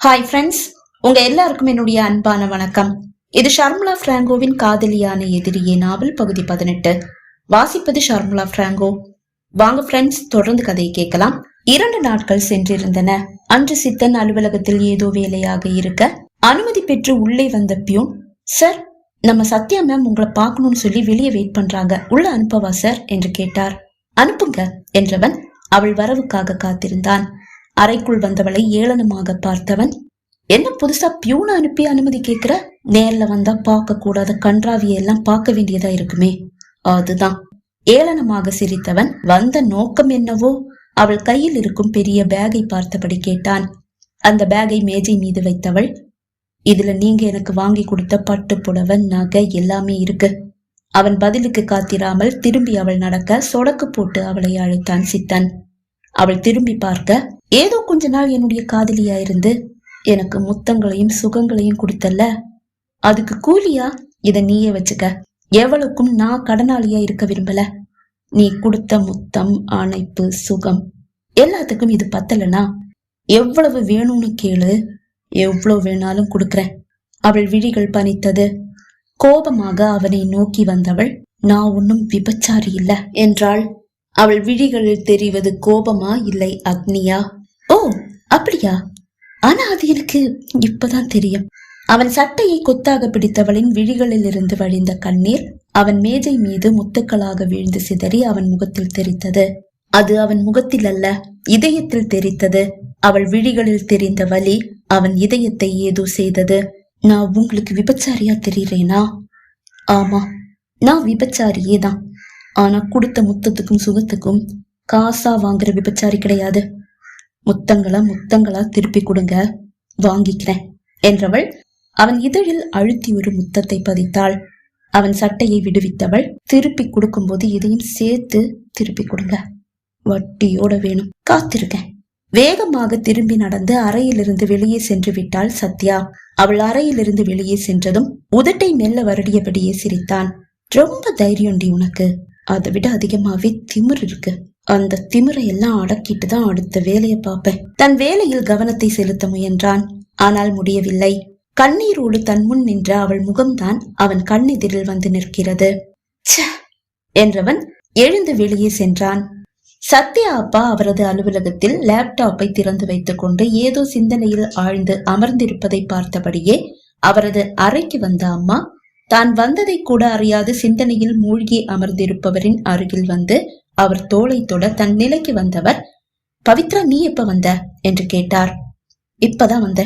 Hi friends உங்க எல்லாருக்கும் என்னுடைய அன்பான வணக்கம். இது ஷர்முலா பிராங்கோவின் காதலியான எதிரியே நாவல் பகுதி பதினெட்டு. வாசிப்பது ஷர்முலா பிராங்கோ. வாங்க ஃப்ரெண்ட்ஸ் தொடர்ந்து கதையை கேட்கலாம். இரண்டு நாட்கள் சென்றிருந்தன. அன்று சித்தன் அலுவலகத்தில் ஏதோ வேலையாக இருக்க அனுமதி பெற்று உள்ளே வந்த பியூன் சார் நம்ம சத்யா மேம் உங்களை பார்க்கணும்னு சொல்லி வெளியே வெயிட் பண்றாங்க. உள்ள அனுப்பவா சார் என்று கேட்டார். அனுப்புங்க என்றவன் அவள் வரவுக்காக காத்திருந்தான். அறைக்குள் வந்தவளை ஏளனமாக பார்த்தவன் என்ன புதுசா பியூனை அனுப்பி அனுமதி கேட்கிற? நேர்ல வந்தா பார்க்க கூடாத கன்றாவியெல்லாம் பார்க்க வேண்டியதா இருக்குமே. அதுதான். ஏளனமாக சிரித்தவன் வந்த நோக்கம் என்னவோ? அவள் கையில் இருக்கும் பெரிய பேகை பார்த்தபடி கேட்டான். அந்த பேகை மேஜை மீது வைத்தவள் இதுல நீங்க எனக்கு வாங்கி கொடுத்த பட்டு புடவை நகை எல்லாமே இருக்கு. அவன் பதிலுக்கு காத்திராமல் திரும்பி அவள் நடக்க சொடக்கு போட்டு அவளை அழைத்தான் சித்தன். அவள் திரும்பி பார்க்க ஏதோ கொஞ்ச நாள் என்னுடைய காதலியா இருந்து எனக்கு முத்தங்களையும் சுகங்களையும் கொடுத்தல்ல? அதுக்கு கூலியா? இத நீயே வச்சுக்க. எவளுக்கும் நான் கடனாளியா இருக்க விரும்பல. நீ கொடுத்த முத்தம் அணைப்பு சுகம் எல்லாத்துக்கும் இது பத்தலனா? எவ்வளவு வேணும்னு கேளு. எவ்வளவு வேணாலும் கொடுக்கறேன். அவள் விழிகள் பனித்தது. கோபமாக அவனை நோக்கி வந்தவள் நான் ஒன்னும் விபச்சாரி இல்ல என்றாள். அவள் விழிகளில் தெரிவது கோபமா இல்லை அக்னியா? ஓ அப்படியா? ஆனா அது எனக்கு இப்பதான் தெரியும். அவன் சட்டையை கொத்தாக பிடித்தவளின் விழிகளில் இருந்து வழிந்த கண்ணீர் அவன் மேஜை மீது முத்துக்களாக வீழ்ந்து சிதறி அவன் முகத்தில் தெரித்தது. அது அவன் முகத்தில் அல்ல இதயத்தில் தெரித்தது. அவள் விழிகளில் தெரிந்த வலி அவன் இதயத்தை ஏதோ செய்தது. நான் உங்களுக்கு விபச்சாரியா தெரியறேனா? ஆமா நான் விபச்சாரியே தான். ஆனா கொடுத்த முத்தத்துக்கும் சுகத்துக்கும் காசா வாங்குற விபச்சாரி கிடையாது. முத்தங்களா முத்தங்களா திருப்பி கொடுங்க வாங்கிக்கிறேன் என்றவள் அவன் இதழில் அழுத்தி ஒரு முத்தத்தை பதித்தாள். அவன் சட்டையை விடுவித்தவள் திருப்பி கொடுக்கும்போது இதையும் சேர்த்து திருப்பி கொடுங்க. வட்டியோட வேணும். காத்திருக்கேன். வேகமாக திரும்பி நடந்து அறையிலிருந்து வெளியே சென்று விட்டாள் சத்யா. அவள் அறையிலிருந்து வெளியே சென்றதும் உதட்டை மெல்ல வருடியபடியே சிரித்தான். ரொம்ப தைரியம்டி உனக்கு. அதை விட அதிகமாவே திமிர் இருக்கு. அந்த திமிரை எல்லாம் அடக்கிட்டு தான் அடுத்த வேலையை பார்ப்பேன். தன் வேலையில் கவனத்தை செலுத்த முயன்றான். ஆனால் முடியவில்லை. கண்ணீரோடு தன் முன் நின்ற அவள் முகம்தான் அவன் கண்ணெதிரில் வந்து நிற்கிறது. என்றவன் எழுந்து வெளியே சென்றான். சத்யா அப்பா அவரது அலுவலகத்தில் லேப்டாப்பை திறந்து வைத்துக் கொண்டு ஏதோ சிந்தனையில் ஆழ்ந்து அமர்ந்திருப்பதை பார்த்தபடியே அவரது அறைக்கு வந்த அம்மா தான் வந்ததை கூட அறியாது சிந்தனையில் மூழ்கி அமர்ந்திருப்பவரின் அருகில் வந்து அவர் தோளை தொட தன் நிலைக்கு வந்தவர் பவித்ரா நீ எப்ப வந்த? என்று கேட்டார். இப்பதான் வந்த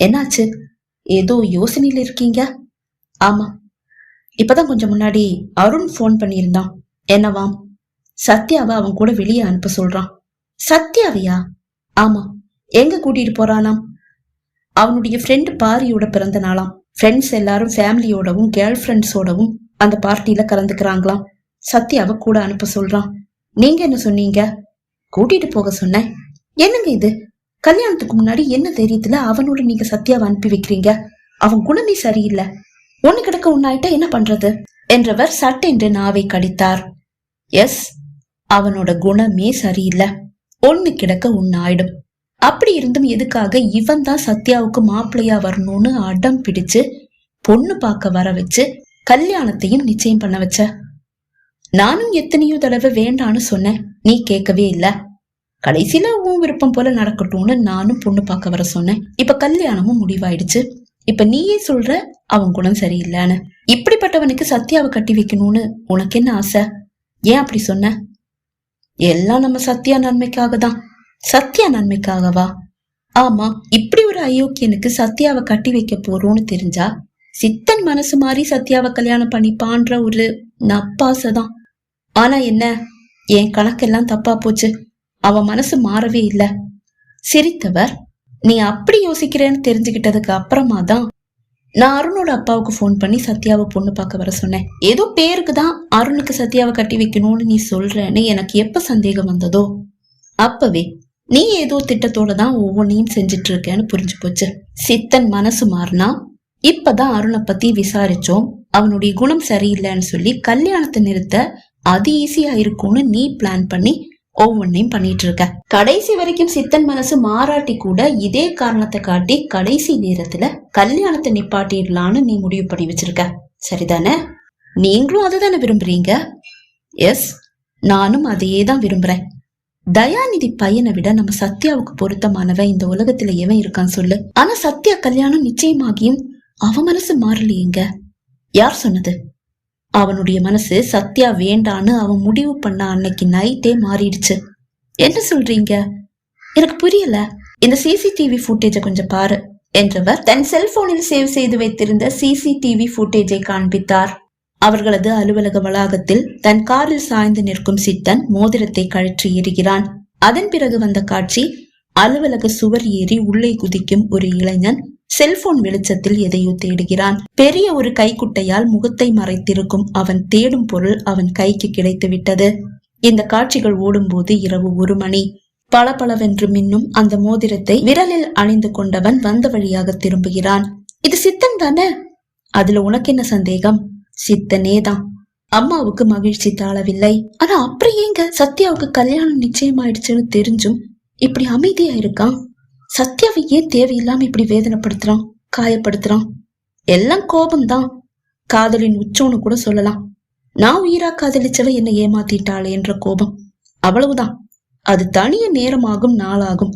என்னாச்சு? ஏதோ யோசனையில் இருக்கீங்க? ஆமா. இப்பதான் கொஞ்சம் முன்னாடி அருண் ஃபோன் பண்ணியிருந்தான். என்னவாம்? சத்யாவை அவன் கூட வெளியே அனுப்ப சொல்றான். சத்யாவையா? ஆமா. எங்க கூட்டிட்டு போறானாம்? அவனுடைய ஃப்ரெண்டு பாரியோட பிறந்த நாளாம். ஃப்ரெண்ட்ஸ் எல்லாரும் ஃபேமிலியோடவும் கேர்ள் ஃப்ரெண்ட்ஸோடவும் அந்த பார்ட்டியில கலந்துக்கிறாங்களாம். சத்யாவை கூட அனுப்ப சொல்றான். நீங்க என்ன சொன்னீங்க? கூட்டிட்டு போக சொன்னேன். என்னங்க இது? கல்யாணத்துக்கு முன்னாடி என்ன தைரியத்துல அவனோட நீங்க சத்யாவை அனுப்பி வைக்கிறீங்க? அவன் குணமே சரியில்லை. ஒண்ணு கிடக்க ஒன்னாயிட்டா என்ன பண்றது? என்றவர் சட்டென்று நாவை கடித்தார். எஸ் அவனோட குணமே சரியில்லை. ஒண்ணு கிடக்க உன்னாயிடும் அப்படி இருந்தும் எதுக்காக இவன் தான் சத்யாவுக்கு மாப்பிள்ளையா வரணும்னு அடம் பிடிச்சு பொண்ணு பார்க்க வர வச்சு கல்யாணத்தையும் நிச்சயம் பண்ண வச்ச? நானும் எத்தனையோ தடவை வேண்டான்னு சொன்னேன். நீ கேட்கவே இல்ல. கடைசியில உன் விருப்பம் போல நடக்கட்டும்னு நானும் பொண்ணு பார்க்க வர சொன்னேன். இப்ப கல்யாணமும் முடிவாயிடுச்சு. இப்ப நீயே சொல்ற அவன் குணம் சரியில்லைன்னு. இப்படிப்பட்டவனுக்கு சத்யாவை கட்டி வைக்கணும்னு உனக்கு என்ன ஆசை? ஏன் அப்படி சொன்ன? எல்லாம் நம்ம சத்யா நன்மைக்காக தான். சத்யா நன்மைக்காகவா? ஆமா இப்படி ஒரு அயோக்கியனுக்கு சத்யாவை கட்டி வைக்க போறோம்னு தெரிஞ்சா சித்தன் மனசு மாறி சத்யாவை கல்யாணம் பண்ணிப்பான்ற ஒரு நப்பாசை தான். ஆனா என்ன? என் கணக்கெல்லாம் தப்பா போச்சு. அவன் மனசு மாறவே இல்ல. சிரித்தவர் நீ அப்படி யோசிக்கிறேன்னு தெரிஞ்சுக்கிட்டதுக்கு அப்புறமா தான் நான் அருணோட அப்பாவுக்கு ஃபோன் பண்ணி சத்யாவை பொண்ணு பார்க்க வர சொன்னேன். ஏதோ பேருக்கு தான் அருணுக்கு சத்யாவை கட்டி வைக்கணும்னு நீ சொல்றேன்னு எனக்கு எப்ப சந்தேகம் வந்ததோ அப்பவே நீ ஏதோ திட்டத்தோட தான் ஒவ்வொன்றையும் செஞ்சுட்டு இருக்கேன்னு புரிஞ்சு போச்சு. சித்தன் மனசு மாறினா இப்பதான் அருணை பத்தி விசாரிச்சோம். அவனுடைய குணம் சரியில்லைன்னு சொல்லி கல்யாணத்தை நிறுத்த அது ஈஸியா இருக்கும்னு நீ பிளான் பண்ணி ஒவ்வொன்னையும் பண்ணிட்டு இருக்க. கடைசி வரைக்கும் சித்தன் மனசு மாறாட்டி கூட இதே காரணத்தை காட்டி கடைசி நேரத்துல கல்யாணத்தை நிப்பாட்டிடலான்னு நீ முடிவு பண்ணி வச்சிருக்க. சரிதானே? நீங்களும் அதுதானே விரும்புறீங்க? எஸ் நானும் அதையே தான் விரும்புறேன். தயாநிதி பையனை விட நம்ம சத்யாவுக்கு பொருத்தமானவன் இந்த உலகத்துல எவன் இருக்கான்னு சொல்லு. ஆனா சத்யா கல்யாணம் நிச்சயமாகியும் அவன் மனசு மாறலையேங்க. யார் சொன்னது? அவனுடைய மனசு சத்யா வேண்டான்னு அவன் முடிவு பண்ண அன்னைக்கு நைட்டே மாறிடுச்சு. என்ன சொல்றீங்க? எனக்கு புரியல. இந்த சிசிடிவி ஃபுட்டேஜை கொஞ்சம் பாரு என்றவர் தன் செல்போனில் சேவ் செய்து வைத்திருந்த சிசிடிவி ஃபுட்டேஜை காண்பித்தார். அவர்களது அலுவலக வளாகத்தில் தன் காரில் சாய்ந்து நிற்கும் சித்தன் மோதிரத்தை கழற்றி எறிகிறான். அதன் பிறகு வந்த காட்சி அலுவலக சுவர் ஏறி உள்ளே குதிக்கும் ஒரு இளைஞன் செல்போன் வெளிச்சத்தில் எதையோ தேடுகிறான். பெரிய ஒரு கைக்குட்டையால் முகத்தை மறைத்திருக்கும் அவன் தேடும் பொருள் அவன் கைக்கு கிடைத்து விட்டது. இந்த காட்சிகள் ஓடும்போது இரவு ஒரு மணி. பளபளவென்று மின்னும் அந்த மோதிரத்தை விரலில் அணிந்து கொண்டவன் வந்த வழியாக திரும்புகிறான். இது சித்தன் தானே? அதுல உனக்கு என்ன சந்தேகம்? சித்தனே தான். அம்மாவுக்கு மகிழ்ச்சி தாழவில்லை. ஆனா அப்புறம் ஏங்க சத்யாவுக்கு கல்யாணம் நிச்சயமாயிடுச்சுன்னு தெரிஞ்சும் இப்படி அமைதியா இருக்கான்? சத்யாவை ஏன் தேவையில்லாம இப்படி வேதனைப்படுத்துறான் காயப்படுத்துறான். எல்லாம் கோபம்தான். காதலின் உச்சம்னு கூட சொல்லலாம். நான் உயிரா காதலிச்சவ என்னை ஏமாத்திட்டாளே என்ற கோபம். அவ்வளவுதான். அது தனிய நேரமாகும் நாளாகும்.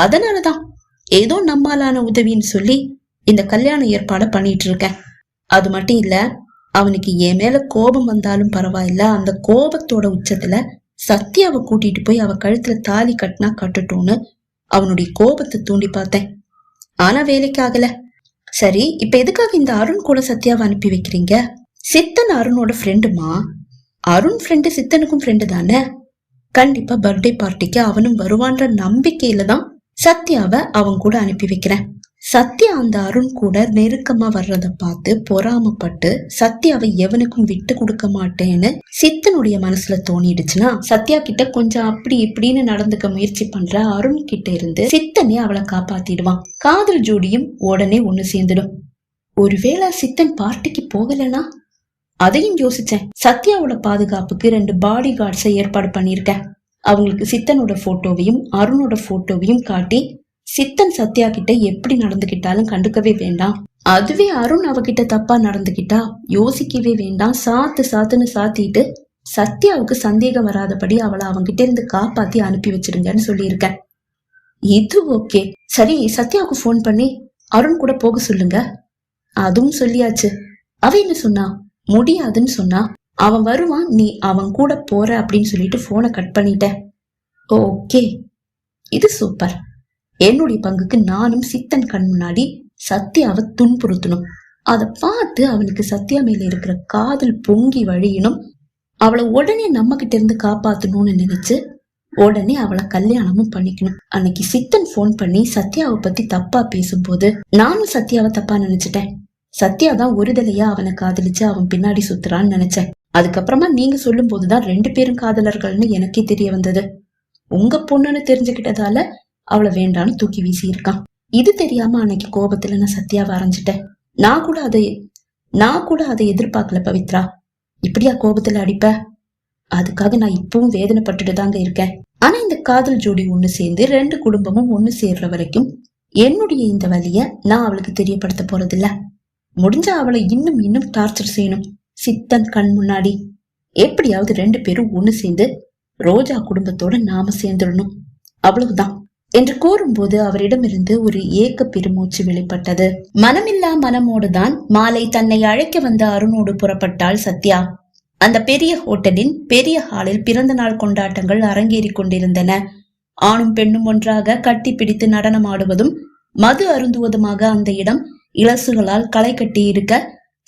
அதனாலதான் ஏதோ நம்மாலான உதவின்னு சொல்லி இந்த கல்யாண ஏற்பாட பண்ணிட்டு இருக்கேன் அது மட்டும் இல்ல அவனுக்கு என் மேல கோபம் வந்தாலும் பரவாயில்ல அந்த கோபத்தோட உச்சத்துல சத்யாவை கூட்டிட்டு போய் அவ கழுத்துல தாலி கட்டினா கட்டட்டும்னு அவனுடைய கோபத்தை தூண்டி பார்த்தேன். ஆனா வேலைக்கு ஆகல சரி இப்ப எதுக்காக இந்த அருண் கூட சத்யாவை அனுப்பி வைக்கிறீங்க? சித்தன் அருணோட ஃப்ரெண்டுமா அருண் ஃப்ரெண்டு சித்தனுக்கும் ஃப்ரெண்டு தானே? கண்டிப்பா பர்த்டே பார்ட்டிக்கு அவனும் வருவான்ற நம்பிக்கையில தான் சத்யாவை அவன் கூட அனுப்பி வைக்கிறேன். சத்யா அந்த அருண் கூட நெருக்கமா வர்றத பார்த்து பொறாமப்பட்டு சத்யாவை எவனுக்கும் விட்டு கொடுக்க மாட்டேன்னு சித்தனுடைய மனசுல தோணிடுச்சுன்னா சத்யா கிட்ட கொஞ்சம் அப்படி இப்படின்னு நடந்துக்க முயற்சி பண்ற அருண் கிட்ட இருந்து சித்தனே அவளை காப்பாத்திடுவான். காதல் ஜோடியும் உடனே ஒண்ணு சேர்ந்துடும். ஒருவேளை சித்தன் பார்ட்டிக்கு போகலனா? அதையும் யோசிச்சேன். சத்யாவோட பாதுகாப்புக்கு ரெண்டு பாடி கார்ட்ஸை ஏற்பாடு பண்ணியிருக்கேன். அவங்களுக்கு சித்தனோட போட்டோவையும் அருணோட போட்டோவையும் காட்டி சித்தன் சத்யா கிட்ட எப்படி நடந்துகிட்டாலும் கண்டுக்கவே வேண்டாம். அதுவே அருண் அவகிட்ட தப்பா நடந்துகிட்டா யோசிக்கவே வேண்டாம். சாத்து சாத்துன்னு சாத்திட்டு சத்யாவுக்கு சந்தேகம் வராதபடி அவளை அவங்கிட்ட இருந்து காப்பாத்தி அனுப்பி வச்சிருங்கன்னு சொல்லியிருக்கேன். இது ஓகே. சரி சத்யாவுக்கு ஃபோன் பண்ணி அருண் கூட போக சொல்லுங்க. அதுவும் சொல்லியாச்சு. அவ என்ன சொன்னா? முடியாதுன்னு சொன்னா? அவன் வருவான் நீ அவன் கூட போற அப்படின்னு சொல்லிட்டு போனை கட் பண்ணிட்ட ஓகே. இது சூப்பர் என்னுடைய பங்குக்கு நானும் சித்தன் கண் முன்னாடி சத்யாவை துன்புறுத்தணும். அதை பார்த்து அவனுக்கு சத்யா மேல இருக்கிற காதல் பொங்கி வழியணும். அவளை உடனே நம்ம கிட்ட இருந்து காப்பாத்தணும்னு நினைச்சு உடனே அவளை கல்யாணமும் பண்ணிக்கணும். அன்னைக்கு சித்தன் போன் பண்ணி சத்யாவை பத்தி தப்பா பேசும்போது நானும் சத்யாவை தப்பா நினைச்சிட்டேன். சத்யா தான் ஒருதலையா அவனை காதலிச்சு அவன் பின்னாடி சுத்துறான்னு நினைச்சேன். அதுக்கப்புறமா நீங்க சொல்லும் போதுதான் ரெண்டு பேரும் காதலர்கள்னு எனக்கே தெரிய வந்தது. உங்க பொண்ணுன்னு தெரிஞ்சுக்கிட்டதால அவளை வேண்டான்னு தூக்கி வீசி இருக்கான் இது தெரியாம அன்னைக்கு கோபத்துல நான் சத்யாவை அரைஞ்சிட்டேன். நான் கூட அதை நான் கூட அதை எதிர்பார்க்கல பவித்ரா. இப்படியா கோபத்துல அடிப்ப? அதுக்காக நான் இப்பவும் வேதனைப்பட்டுட்டு தாங்க இருக்கேன். ஆனா இந்த காதல் ஜோடி ஒண்ணு சேர்ந்து ரெண்டு குடும்பமும் ஒண்ணு சேர்ற வரைக்கும் என்னுடைய இந்த வழிய நான் அவளுக்கு தெரியப்படுத்த போறதில்ல. முடிஞ்சா அவளை இன்னும் இன்னும் டார்ச்சர் செய்யணும். சித்தன் கண் முன்னாடி. எப்படியாவது ரெண்டு பேரும் ஒண்ணு சேர்ந்து ரோஜா குடும்பத்தோட நாம சேர்ந்துடணும். அவ்வளவுதான். என்று கூறும்போது அவரிடமிருந்து ஒரு ஏக்க பெருமூச்சு வெளிப்பட்டது. மனமில்லா மனமோடுதான் மாலை தன்னை அழைக்க வந்த அருணோடு புறப்பட்டாள் சத்யா. அந்த பெரிய ஹோட்டலின் பெரிய ஹாலில் பிறந்த நாள் கொண்டாட்டங்கள் அரங்கேறி கொண்டிருந்தன. ஆணும் பெண்ணும் ஒன்றாக கட்டி பிடித்து நடனமாடுவதும் மது அருந்துவதுமாக அந்த இடம் இலசுகளால் களை கட்டி இருக்க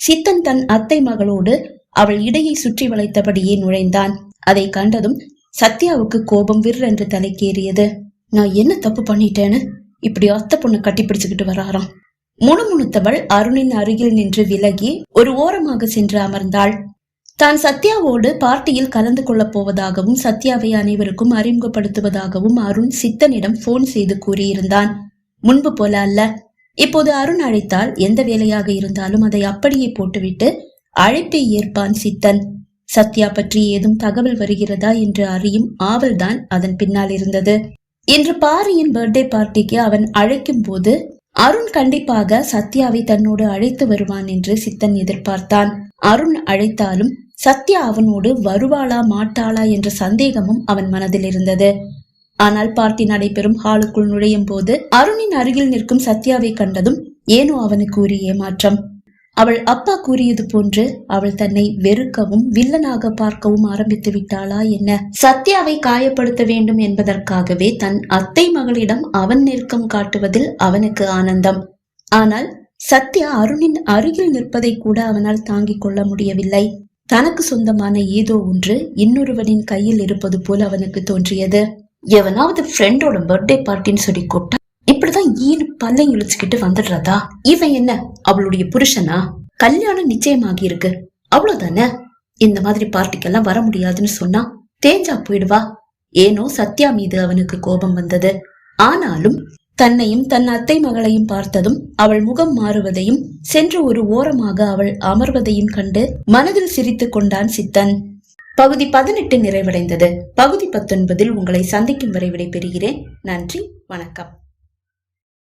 சித்தன் தன் அத்தை மகளோடு அவள் இடையை சுற்றி வளைத்தபடியே நுழைந்தான். அதை கண்டதும் சத்யாவுக்கு கோபம் விற்றென்று தலைக்கேறியது. நான் என்ன தப்பு பண்ணிட்டேன்னு இப்படி அத்தை பொண்ணை கட்டி பிடிச்சுக்கிட்டு வராராம். முணுமுணுத்தவள் அருணின் அருகில் நின்று விலகி ஒரு ஓரமாக சென்று அமர்ந்தாள். தான் சத்யாவோடு பார்ட்டியில் கலந்து கொள்ளப் போவதாகவும் சத்யாவை அனைவருக்கும் அறிமுகப்படுத்துவதாகவும் அருண் சித்தனிடம் போன் செய்து கூறியிருந்தான். முன்பு போல அல்ல. இப்போது அருண் அழைத்தால் எந்த வேலையாக இருந்தாலும் அதை அப்படியே போட்டுவிட்டு அழைப்பை ஏற்பான் சித்தன். சத்யா பற்றி ஏதும் தகவல் வருகிறதா என்று அறியும் ஆவல்தான் அதன் பின்னால் இருந்தது. இன்று பாரியின் பர்த்டே பார்ட்டிக்கு அவன் அழைக்கும் போது அருண் கண்டிப்பாக சத்யாவை தன்னோடு அழைத்து வருவான் என்று சித்தன் எதிர்பார்த்தான். அருண் அழைத்தாலும் சத்யா அவனோடு வருவாளா மாட்டாளா என்ற சந்தேகமும் அவன் மனதில் இருந்தது. ஆனால் பார்ட்டி நடைபெறும் ஹாலுக்குள் நுழையும் போது அருணின் அருகில் நிற்கும் சத்யாவை கண்டதும் ஏனோ அவனுக்கு ஒரு ஏமாற்றம். அவள் அப்பா கூறியது போன்று அவள் தன்னை வெறுக்கவும் வில்லனாக பார்க்கவும் ஆரம்பித்து விட்டாளா என்ன? சத்யாவை காயப்படுத்த வேண்டும் என்பதற்காகவே தன் அத்தை மகளிடம் அவன் நெருக்கம் காட்டுவதில் அவனுக்கு ஆனந்தம். ஆனால் சத்யா அருணின் அருகில் நிற்பதை கூட அவனால் தாங்கிக் கொள்ள முடியவில்லை. தனக்கு சொந்தமான ஏதோ ஒன்று இன்னொருவனின் கையில் இருப்பது போல் அவனுக்கு தோன்றியது. எவனாவது ஃப்ரெண்டோட பர்த்டே பார்ட்டின்னு சொல்லி கூப்பிட்டா இப்படிதான் ஈனு பல்லை இழுச்சுக்கிட்டு வந்துடுறதா? இவன் என்ன அவளுடைய புருஷனா? கல்யாணம் நிச்சயமாகி இருக்கு அவ்வளவுதானே? இந்த மாதிரி பார்ட்டிக்கெல்லாம் வர முடியாதுன்னு சொன்னா தேஞ்சா போயிடுவா. ஏனோ சத்யா மீது அவனுக்கு கோபம் வந்தது. ஆனாலும் தன்னையும் தன் அத்தை மகளையும் பார்த்ததும் அவள் முகம் மாறுவதையும் சென்று ஒரு ஓரமாக அவள் அமர்வதையும் கண்டு மனதில் சிரித்துக் கொண்டான் சித்தன். பகுதி பதினெட்டு நிறைவடைந்தது. பகுதி பத்தொன்பதில் உங்களை சந்திக்கும் வரை விடைபெறுகிறேன். நன்றி வணக்கம்.